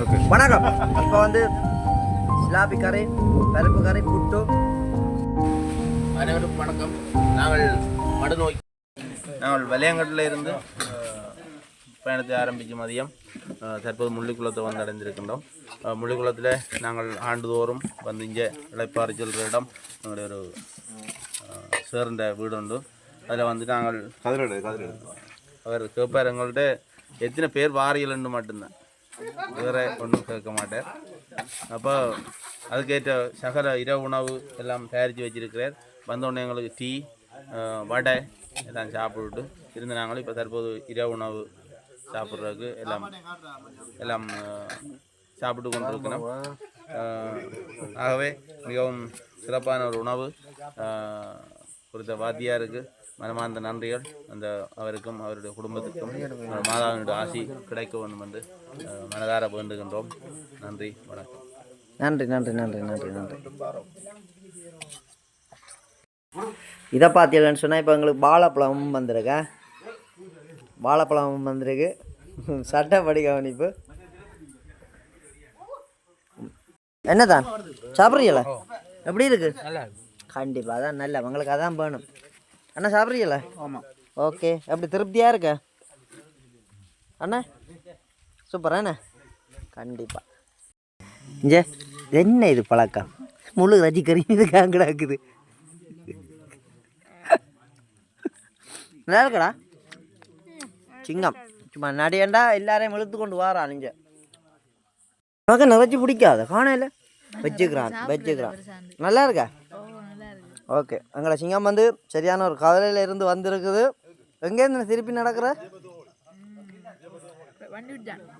வணக்கம். இப்போ வந்து சிலாபி கரை பருப்பு கரை புட்டு. அனைவருக்கும் வணக்கம். நாங்கள் மடுநோய் நாங்கள் வலையங்கட்டில் இருந்து பயணத்தை ஆரம்பிக்க மதியம் தற்போது முள்ளிக்குளத்தை வந்து அடைந்திருக்கின்றோம். முள்ளிக்குளத்தில் நாங்கள் ஆண்டுதோறும் வந்து இங்கே இளைப்பாறை செல்கிற இடம் எங்களுடைய ஒரு சேர்ந்த வீடு உண்டு அதில் வந்து நாங்கள் அவர் கேட்பார் எங்கள்கிட்ட எத்தனை பேர் வாரியலன்னு மட்டும்தான். வேறு ஒன்றும் கேட்க மாட்டார். அப்போ அதுக்கேற்ற சகல இரவு உணவு எல்லாம் தயாரித்து வச்சிருக்கிறார். வந்தோடனே எங்களுக்கு டீ வடை எல்லாம் சாப்பிட்டுட்டு இருந்து நாங்களும் இப்போ தற்போது இரவு உணவு சாப்பிட்றதுக்கு எல்லாம் எல்லாம் சாப்பிட்டு கொண்டிருக்கிறோம். ஆகவே மிகவும் சிறப்பான ஒரு உணவு கொடுத்த குறித்த வாத்தியாருக்கு மனமார்ந்த நன்றிகள். அந்த அவருக்கும் அவருடைய குடும்பத்துக்கும் மாதாவினுடைய ஆசி கிடைக்க வேண்டும் என்று மனதார வேண்டுகின்றோம். நன்றி வணக்கம். நன்றி நன்றி நன்றி நன்றி நன்றி. இதை பார்த்தீங்கன்னு சொன்னால் இப்போ எங்களுக்கு வாழைப்பழமும் வந்திருக்கு. வாழைப்பழமும் வந்திருக்கு. சட்டப்படி கவனிப்பு. என்னதான்? சாப்பிட்றீங்களா? எப்படி இருக்கு? கண்டிப்பாக அதான் நல்ல உங்களுக்கு அதான் வேணும். அண்ணா சாப்பிட்றீங்களா? ஆமாம் ஓகே. எப்படி திருப்தியாக இருக்க? அண்ணா சூப்பர் அண்ணா? கண்டிப்பாக இங்கே என்ன இது பழக்கம்? முழு ரஜி கறி இது காங்கடாக்குது நல்லா இருக்கடா? சிங்கம். சும்மா நடிகண்டா எல்லாரையும் இழுத்து கொண்டு வாரான் இங்கே. உனக்கு நிறைச்சி பிடிக்காத? காணையில் வச்சுக்கிறான் வச்சுக்கிறான். நல்லா இருக்கா? ஓகே. எங்களை சிங்கம் வந்து சரியான ஒரு கவலையில் இருந்து வந்திருக்குது. எங்கேருந்து திருப்பி நடக்கிற?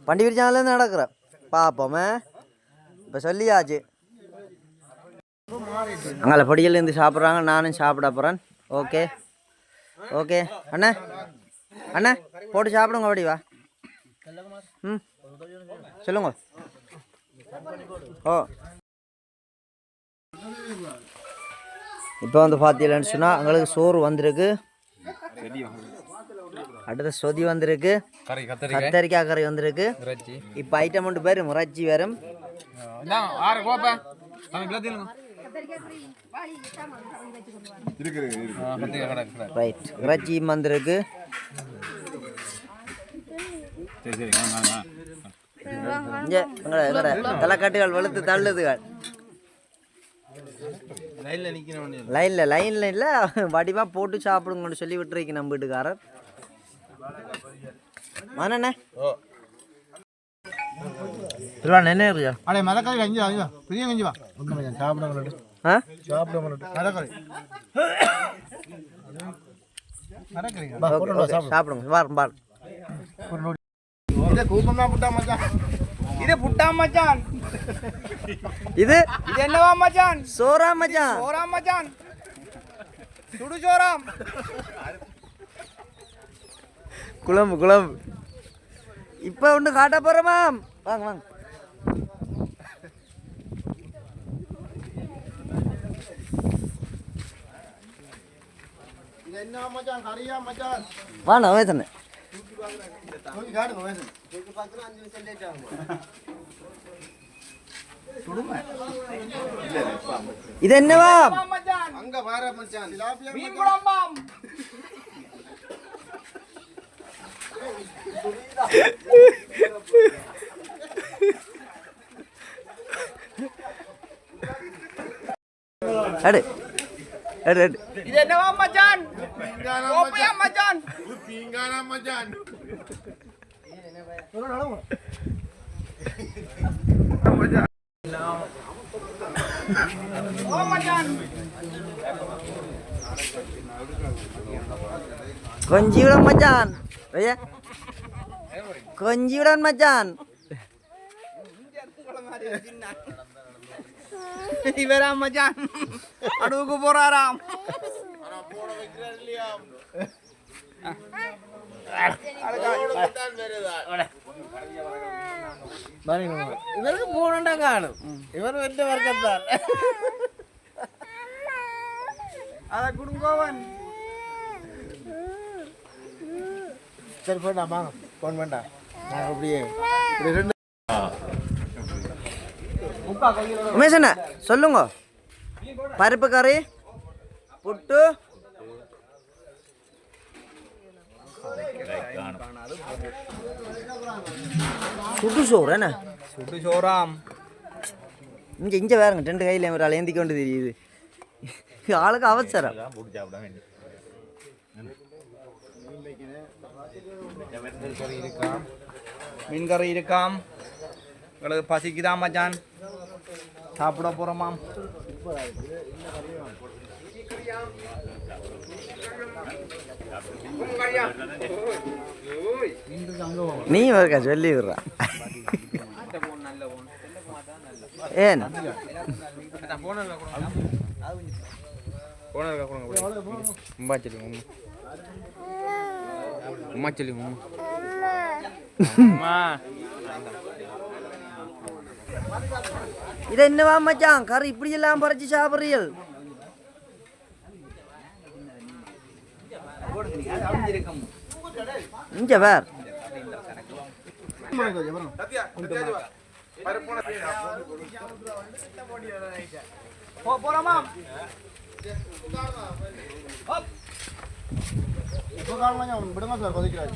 வண்டி விரிச்சாலேருந்து நடக்கிற. பார்ப்போமே இப்போ சொல்லியாச்சு. அங்கே பொடியிலேருந்து சாப்பிட்றாங்க. நானும் சாப்பிட போகிறேன் ஓகே. ஓகே. அண்ணே. அண்ணே போட்டு சாப்பிடுங்க அப்படி வா. ம். சொல்லுங்க. ஓ. இப்போ வந்து பார்த்தீங்கன்னு சொன்னால் எங்களுக்கு சோறு வந்திருக்கு. அடுத்த சொதி வந்திருக்கு. கத்தரிக்காய் கறி வந்திருக்கு. இறைச்சி. இப்போ ஐட்டம் மட்டும் பேர் முறைச்சி வரும் ரைட் இறைச்சியும் வந்திருக்கு. தலைக்காட்டுகள் வெளுத்து தள்ளுதுகள். லைனில் நிற்கணும் லைனில் லைனில் இல்லை. வடிவாக போட்டு சாப்பிடுங்கன்னு சொல்லி விட்டுருக்கு நம்ம வீட்டுக்காரர். மனண்ணே ஓ. திருவா என்ன இருக்கியா அடே மரக்கறி கஞ்சி வாங்கி வா பெரிய கஞ்சி வா. ஒன்றும் கொஞ்சம் சாப்பிட முடியாது ஆ? சாப்பிட மரக்கறி. சாப்பிடுங்க. வாரம் பார் இதை கூப்பம் தான் புட்டா மச்சான். இது புட்டா மச்சான். இது இது என்னவா மச்சான்? சோறா மச்சான். சோறாம் மச்சான். சுடு சோறாம் குழம்பு குழம்பு. இப்போ ஒன்று காட்ட போகிறோமாம் வாங்க வாங்க. இது என்ன மச்சான்? கறியா மச்சான்? வாண்ணா தூக்கி காட்டுங்க வயசு இது என்னவா மச்சான் அங்க வார மச்சான் மீன் குழம்பாம் எடு எடு எடு இது என்னவா மச்சான் கோப்பையா மச்சான் பீங்கானா மச்சான் ஓ மச்சான் கொஞ்சிவிடன் மச்சான் ஐயா கொஞ்சிவிடன் மச்சான் இவரா மச்சான் அடுவுக்கு போறாராம் ഇവർക്ക് പോകണ്ട കാണും ഇവർ എന്റെ വർക്കത്താൽ அத குடுங்கோவன் சரி போயிடலாம் வாங்க ஃபோன் வேண்டாம் நான் அப்படியே இப்படி ரெண்டு உமேஷ் அண்ணா சொல்லுங்க பருப்பு கறி புட்டு சுட்டு சோறு என்ன? சுட்டு சோறாம். இங்கே இங்கே வேறுங்க ரெண்டு கையில் ஒரு ஏந்தி கொண்டு தெரியுது. ஆளுக்கு அவசரம். மீன் கறி இருக்காம். உங்களுக்கு பசிக்குதான் மச்சான்? சாப்பிட போகிறோமாம் நீ ஒருக்கா சொல்லி விடுறான் ஏன்? போன சொல்லி சொல்லி என்னவா மச்சான்? கறி இப்படி எல்லாம் பறிச்சு சாப்பிட்றீர்கள்? இங்க வேர். இப்போ காரணம் அவன் விடுங்க சார் கொதிக்கிறாரு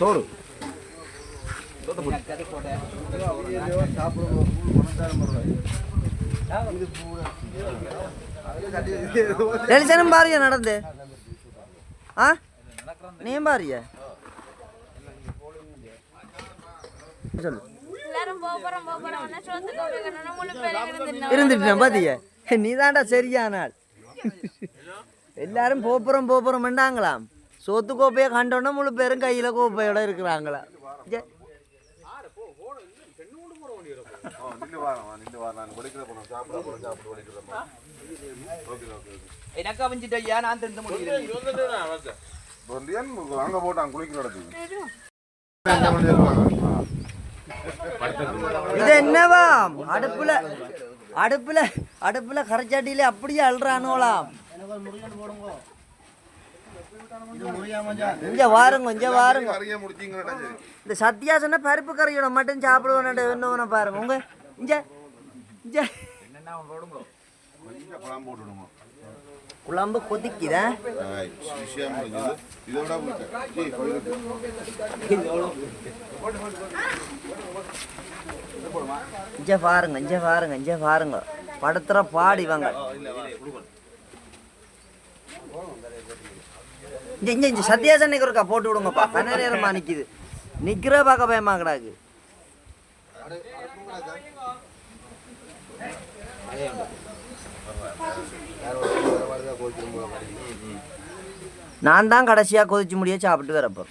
சோறு டெலிசனும் பாருங்க நடந்து. ஆ? நீ பாருங்க. சொல்லு. இருந்துட்டேன் பாத்திய? நீ தாண்டா சரியான ஆள். எல்லாரும் போப்புறம் போப்புறம்ண்டாங்களாம் சோத்து கோப்பையை கண்டோன்னா முழு பேரும் கையில கோப்பையோட இருக்கிறாங்களா? எனக்கு அவஞ்சிட்டு ஐயா நான் அங்க போட்டான் குளிக்கிற இடத்துக்கு. இது என்னவா? அடுப்புல அடுப்புல அடுப்புல கரைச்சாட்டியில அப்படியே அழுறானுவலாம் இங்க வாருங்க இங்க வாருங்க. இந்த சத்யா சொன்ன பருப்பு கறியோட மட்டும் சாப்பிடுவோம் என்ன பாருங்க. உங்க இங்க குழம்பு போட்டுடுங்க கொதிக்குதா? இங்க பாருங்க இங்க பாருங்க இங்க பாருங்க படத்துல பாடி வாங்க இங்க இங்க இங்க சத்யாசன்னைக்கு ஒருக்கா போட்டு விடுங்கப்பா. கண்ண நேரமா நிக்குது. நிக்கிற பார்க்க பயமா கிடாக்கு நான் தான் கடைசியா கொதிச்சு முடிய சாப்பிட்டு வரப்போ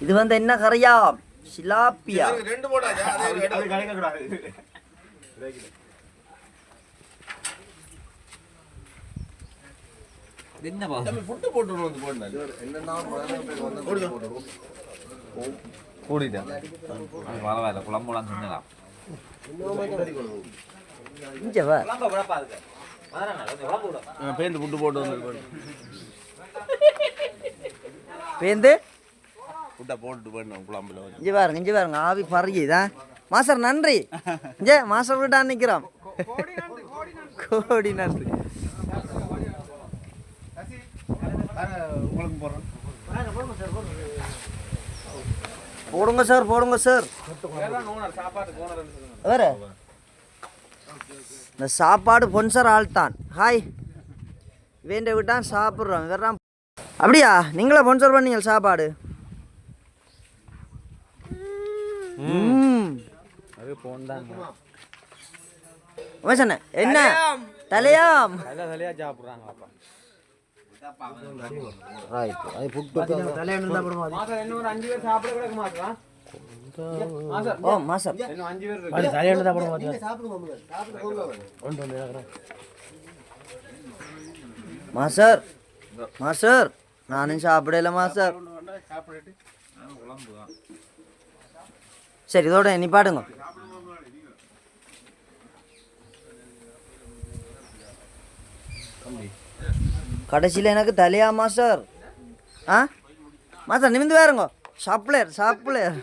இது வந்து என்ன கரையா? சிலாப்பியா. தம்பி, புட்டு போட்டுடுவோம் வந்து போடுங்க. பரவாயில்ல குழம்புலாம் சொன்னலாம். இங்க வா. பேருந்து புட்டு போட்டு வந்து பேந்து புட்டை போட்டுட்டு போயிடணும் குழம்புல இங்க பாருங்க இங்க பாருங்க. ஆவி பறகுதா மாஸ்டர் நன்றி. இங்க மாஸ்டர் விட்டா நிக்கிறோம். கோடி நன்றி. போடுங்க சார் போடுங்க சார். வேற? இந்த சாப்பாடு பொன்சர் ஆள் தான் ஹாய். வேண்ட விட்டான் சாப்பிட்றோம். வேறாம் அப்படியா? நீங்களா பொன்சர் பண்ணீங்க சாப்பாடு? ம். அது போன் தான் வசன என்ன? தலையாம். எல்லாம் தலையா சாப்பிட்றாங்களாப்பா. மாசம் இன்னும் ஒரு அஞ்சு பேர் சாப்பிட கிடக்க மாட்டா ஓ மாசம். இன்னும் அஞ்சு பேர் இருக்கு. மாஸ்டர் மாஸ்டர் நானும் சாப்பிடல மாஸ்டர் சரி இதோட நிப்பாடுங்க கடைசியில் எனக்கு தலையா மாஸ்டர் ஆ? மாஸ்டர் நிமிந்து வேறுங்க சப்ளையர் சப்ளையர்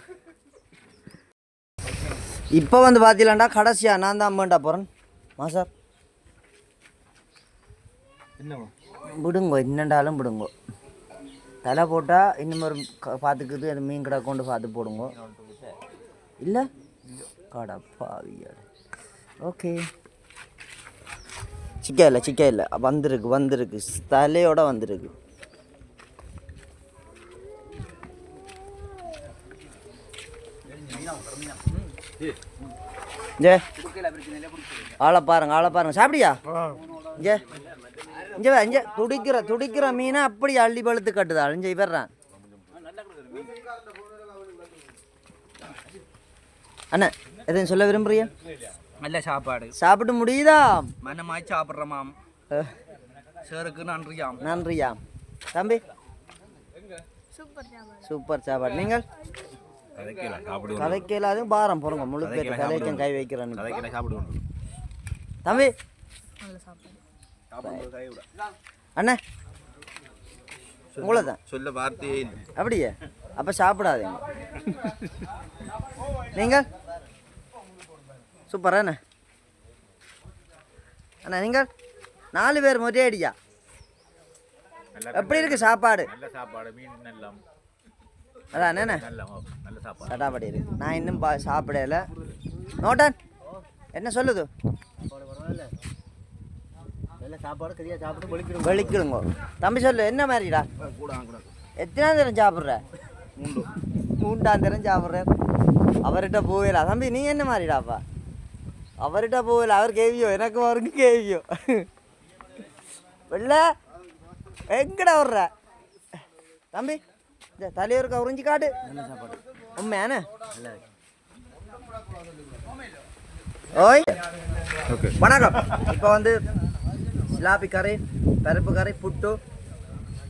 இப்போ வந்து பார்த்தீங்களாண்டா கடைசியா நான் தான் அம்மன்டா போகிறேன் மாஸ்டர். விடுங்கோ என்னண்டாலும் விடுங்கோ. தலை போட்டால் இன்னும் ஒரு பார்த்துக்குது அது மீன் கடை கொண்டு பார்த்து போடுங்கோ. இல்லை? கடப்பாவியார் ஓகே சிக்கா இல்லை சிக்கா இல்லை. வந்திருக்கு வந்திருக்கு. தலையோட வந்திருக்கு. ஜே ஆளை பாருங்க ஆளை பாருங்க. சாப்பிடியா இங்கே. இங்கே இங்கே. துடிக்கிற துடிக்கிற மீனை அப்படி அள்ளி பழுத்து கட்டுதா? அழிஞ்சு இவர்றான். அண்ணா எதுவும் சொல்ல விரும்புறியா? நல்ல சாப்பாடு. சாப்பிட்டு முடியுதா? மனமாய் சாப்பிட்றமாம். சேருக்கு நன்றியாம். நன்றியா தம்பி? சூப்பர் சாப்பாடு. சூப்பர் சாப்பாடு. நீங்கள்? கதைக்கு எல்லாத்தையும் பாரம் போறோங்க முழு பேர் கதைக்கும் கை வைக்கிறேன். தம்பி? நல்ல சாப்பாடு. அண்ணே. உங்களை தான் சொல்ல வார்த்தையே இல்லை. அப்படியே. அப்போ சாப்பிடாதீங்க. நீங்கள்? சூப்பர் அண்ணே. அண்ணா நீங்கள் நாலு பேர் மொதே அடியா எப்படி இருக்கு சாப்பாடு? நல்ல சாப்பாடு மீன் அதான் என்ன நல்ல நல்ல சாப்பாடு. சட்டாப்படி இருக்கு. நான் இன்னும் பா சாப்பிடல. நோட்டன் என்ன சொல்லுது? வெளிக்கிடுங்க தம்பி சொல்லு என்ன மாதிரிடா? எத்தனாம் தரம் சாப்பிட்ற? மூன்றாம் தரம் சாப்பிட்ற. அவர்கிட்ட போகல தம்பி நீ என்ன மாதிரிடாப்பா? அவர்கிட்ட போகல அவர் கேவியோ எனக்கும் அவருக்கு கேவியோ வெள்ள எங்கடா வர்ற தம்பி இந்த தலைவருக்கு உறிஞ்சி காட்டு உண்மையான ஓய் வணக்கம் இப்போ வந்து சிலாப்பி கறி பருப்பு கறி புட்டு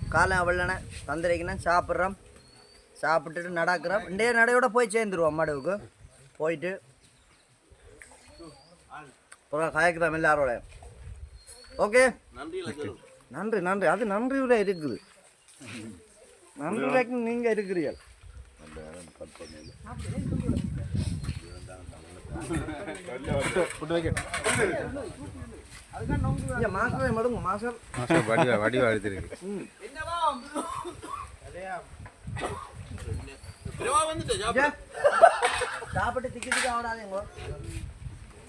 காலை வெள்ளனை தந்திரிக்கணும் சாப்பிட்றோம் சாப்பிட்டுட்டு நடக்கிறோம் இன்றைய நடையோட போய் சேர்ந்துருவோம் மடுவுக்கு போயிட்டு அப்புறம் கயக்கிறோம் எல்லாரோட. ஓகே? நன்றி நன்றி அது நன்றியோட இருக்குது. நன்றி வரைக்கும் நீங்கள் இருக்கிறீர்கள். மாஸ்டரை மடுங்க மாஸ்டர். வடிவா வடிவா எடுத்துருக்கு சாப்பிட்டு திக்கி திக்கி ஆடாதீங்க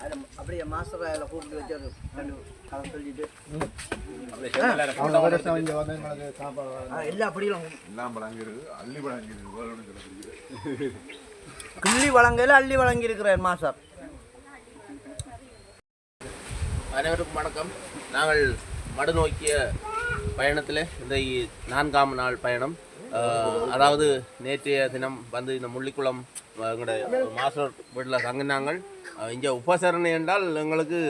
அதில் அப்படியே மாஸ்டர் அதில் கூப்பிட்டு வச்சு ஒரு ரெண்டு கதை சொல்லிட்டு. ஆ, எல்லாம் அப்படியும் எல்லாம் வழங்கிருக்கு அள்ளி வழங்கிருக்கு கிள்ளி வழங்கையில் அள்ளி வழங்கி இருக்கிறார் மாஸ்டர். அனைவருக்கும் வணக்கம். நாங்கள் மடு நோக்கிய பயணத்தில் இந்த நான்காம் நாள் பயணம். அதாவது நேற்றைய தினம் வந்து இந்த முள்ளிக்குளம் அஹ், எங்களோட மாஸ்டர் வீட்டில் தங்கினாங்கள் இங்கே உபசரணை என்றால் எங்களுக்கு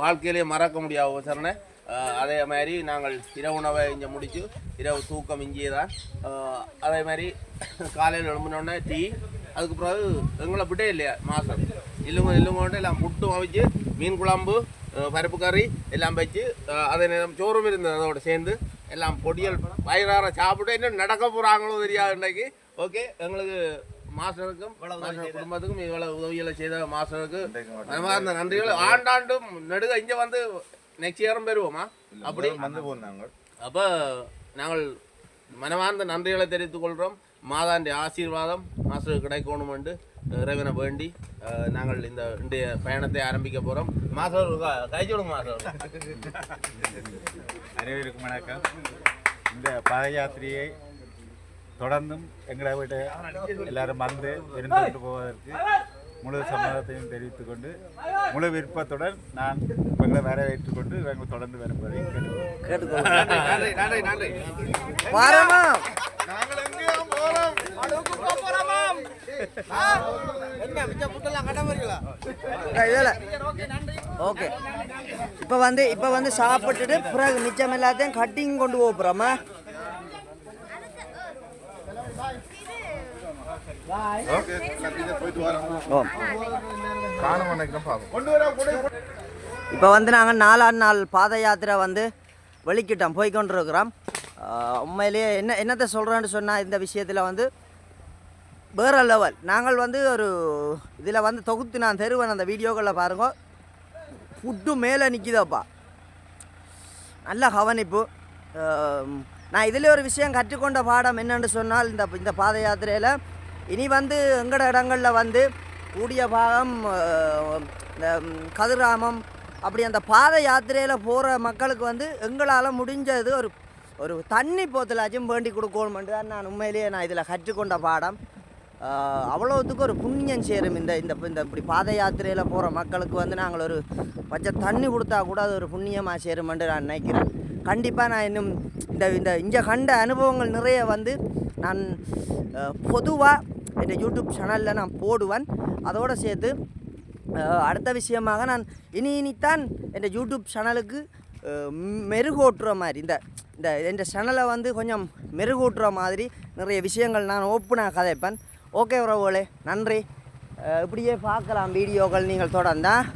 வாழ்க்கையிலே மறக்க முடியாத உபசரணை. அதே மாதிரி நாங்கள் இரவு உணவை இங்கே முடித்து இரவு தூக்கம் இங்கே தான். அதே மாதிரி காலையில் எழும்பினோடனே டீ அதுக்கு பிறகு எங்களை விட்டே இல்லையா மாதம் இல்லுங்க இல்லுங்க எல்லாம் புட்டும் அவிச்சு மீன் குழம்பு பருப்பு கறி எல்லாம் வச்சு அதே நேரம் சோறும் இருந்தது அதோட சேர்ந்து. எல்லாம் பொடியல் வயிறார சாப்பிட்டு என்ன நடக்க போகிறாங்களோ தெரியாது இன்றைக்கு. ஓகே எங்களுக்கு மாஸ்டருக்கும் மாஸ்டர் குடும்பத்துக்கும் இவ்வளவு உதவிகளை செய்த மாஸ்டருக்கு மனமார்ந்த நன்றிகள் ஆண்டாண்டும் நெடுக இங்கே வந்து நெக்ஸ்ட் இயரும் பெறுவோமா? அப்படி? வந்து போனாங்க அப்போ நாங்கள் மனமார்ந்த நன்றிகளை தெரிவித்துக் கொள்கிறோம் மாதாண்டி ஆசீர்வாதம் மாஸ்டருக்கு கிடைக்கணும் என்று இறைவனை வேண்டி நாங்கள் இந்த இன்றைய பயணத்தை ஆரம்பிக்க போகிறோம் மாஸ்டர் கை சொல்லுங்க மாஸ்டர் அனைவருக்கும் வணக்கம். இந்த பாத யாத்திரையை தொடர்ந்தும் எங்களை விட எல்லாரும் வந்து விருந்துட்டு போவதற்கு முழு சம்மதத்தையும் தெரிவித்துக் கொண்டு முழு விருப்பத்துடன் நான் இவங்களை வரவேற்றுக் கொண்டு இவங்க தொடர்ந்து வரும்பதை ஓகே. இப்போ வந்து இப்போ வந்து சாப்பிட்டுட்டு பிறகு மிச்சம் எல்லாத்தையும் கட்டிங் கொண்டு போக போகிறோமா ஓ காணும் நினைக்கிறேன் பார்ப்போம் இப்போ வந்து நாங்கள் நாலாம் நாள் பாத யாத்திரை வந்து வெளிக்கிட்டோம் போய்க்கொண்டிருக்கிறோம். உண்மையிலேயே என்ன என்னத்தை சொல்கிறேன்னு சொன்னால் இந்த விஷயத்தில் வந்து வேறு லெவல் நாங்கள் வந்து ஒரு இதில் வந்து தொகுத்து நான் தருவேன் அந்த வீடியோக்களில் பாருங்க. ஃபுட்டு மேலே நிற்கிதப்பா நல்ல கவனிப்பு. நான் இதில் ஒரு விஷயம் கற்றுக்கொண்ட பாடம் என்னென்னு சொன்னால் இந்த இந்த பாத யாத்திரையில் இனி வந்து எங்கட இடங்களில் வந்து கூடிய பாகம் இந்த கதிராமம் அப்படி அந்த பாத யாத்திரையில் போகிற மக்களுக்கு வந்து எங்களால் முடிஞ்சது ஒரு ஒரு தண்ணி போத்தலாச்சும் வேண்டி கொடுக்கணுமென்று தான் நான் உண்மையிலேயே நான் இதில் கற்றுக்கொண்ட பாடம். அவ்வளோத்துக்கு ஒரு புண்ணியம் சேரும் இந்த இந்த இந்த இப்படி பாத யாத்திரையில் போகிற மக்களுக்கு வந்து நாங்கள் ஒரு பச்சை தண்ணி கொடுத்தா கூட அது ஒரு புண்ணியமாக சேருமென்று நான் நினைக்கிறேன். கண்டிப்பாக நான் இன்னும் இந்த இந்த இங்கே கண்ட அனுபவங்கள் நிறைய வந்து நான் பொதுவாக என் யூடியூப் சேனலில் நான் போடுவேன். அதோடு சேர்த்து அடுத்த விஷயமாக நான் இனி இனித்தான் என் யூடியூப் சேனலுக்கு மெருகூட்டுற மாதிரி இந்த இந்த இந்த சேனலை வந்து கொஞ்சம் மெருகூட்டுற மாதிரி நிறைய விஷயங்கள் நான் ஓப்பனாக கதைப்பேன். ஓகே உறவுகளே நன்றி. இப்படியே பார்க்கலாம் வீடியோக்கள் நீங்கள் தொடர்ந்தால்